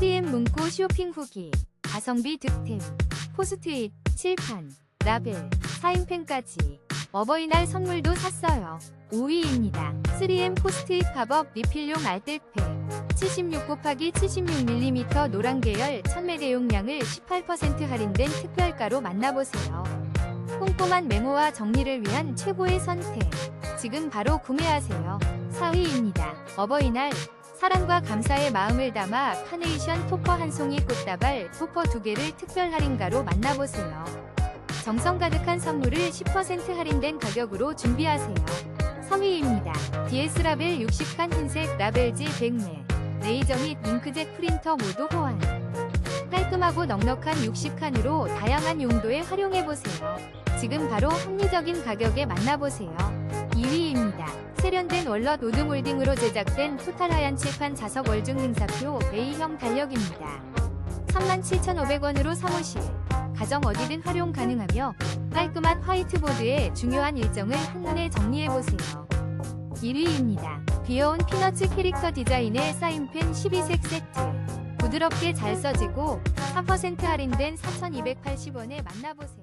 3M 문구 쇼핑 후기, 가성비 득템, 포스트잇, 칠판, 라벨, 사인펜까지 어버이날 선물도 샀어요. 5위입니다. 3M 포스트잇 팝업 리필용 알뜰팩 76 곱하기 76mm 노란 계열 1000매 대용량을 18% 할인된 특별가로 만나보세요. 꼼꼼한 메모와 정리를 위한 최고의 선택. 지금 바로 구매하세요. 4위입니다. 어버이날 사랑과 감사의 마음을 담아 카네이션 토퍼 한 송이 꽃다발 토퍼 두 개를 특별 할인가로 만나보세요. 정성 가득한 선물을 10% 할인된 가격으로 준비하세요. 3위입니다. DS 라벨 60칸 흰색 라벨지 100매 레이저 및 잉크젯 프린터 모두 호환 깔끔하고 넉넉한 60칸으로 다양한 용도에 활용해보세요. 지금 바로 합리적인 가격에 만나보세요. 2위입니다. 세련된 월넛 우드몰딩으로 제작된 토탈 하얀 칠판 자석 월중 행사표 A형 달력입니다. 37,500원으로 사무실, 가정 어디든 활용 가능하며 깔끔한 화이트보드에 중요한 일정을 한눈에 정리해보세요. 1위입니다. 귀여운 피너츠 캐릭터 디자인의 사인펜 12색 세트. 부드럽게 잘 써지고 3% 할인된 4,280원에 만나보세요.